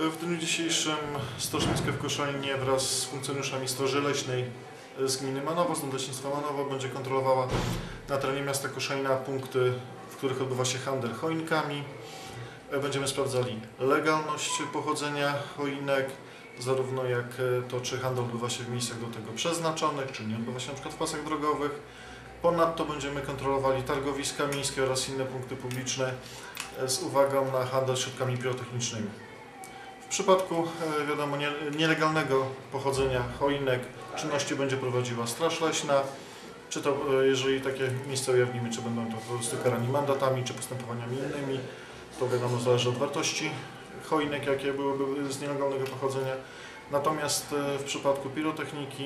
W dniu dzisiejszym Miejska w Koszalinie wraz z funkcjonariuszami Straży Leśnej z gminy Manowo, z Nadleśnictwa Manowo będzie kontrolowała na terenie miasta Koszalina punkty, w których odbywa się handel choinkami. Będziemy sprawdzali legalność pochodzenia choinek, zarówno jak to, czy handel odbywa się w miejscach do tego przeznaczonych, czy nie odbywa się przykład w pasach drogowych. Ponadto będziemy kontrolowali targowiska miejskie oraz inne punkty publiczne z uwagą na handel środkami pirotechnicznymi. W przypadku, e, wiadomo, nie, nielegalnego pochodzenia choinek czynności będzie prowadziła Straż Leśna, czy to, e, jeżeli takie miejsca ujawnimy, czy będą to po prostu karani mandatami, czy postępowaniami innymi, to wiadomo, zależy od wartości choinek, jakie byłyby z nielegalnego pochodzenia. Natomiast e, w przypadku pirotechniki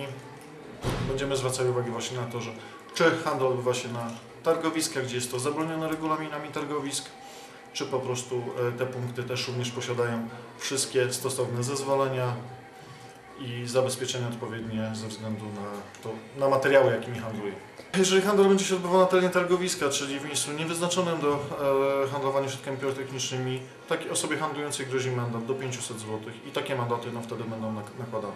będziemy zwracali uwagę właśnie na to, że czy handel odbywa się na targowiskach, gdzie jest to zabronione regulaminami targowisk, czy po prostu e, te punkty też również posiadają wszystkie stosowne zezwolenia i zabezpieczenia odpowiednie ze względu na, to, na materiały, jakimi handluje. Jeżeli handel będzie się odbywał na terenie targowiska, czyli w miejscu niewyznaczonym do e, handlowania środkami pirotechnicznymi, takiej osobie handlującej grozi mandat do 500 zł i takie mandaty no, wtedy będą nak- nakładane.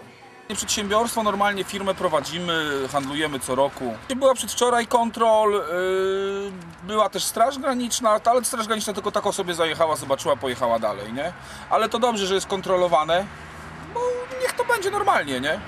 Przedsiębiorstwo, normalnie firmę prowadzimy, handlujemy co roku. Była przedwczoraj kontrol, yy, była też Straż Graniczna, ale Straż Graniczna tylko tak sobie zajechała, zobaczyła, pojechała dalej, nie? Ale to dobrze, że jest kontrolowane, bo niech to będzie normalnie, nie?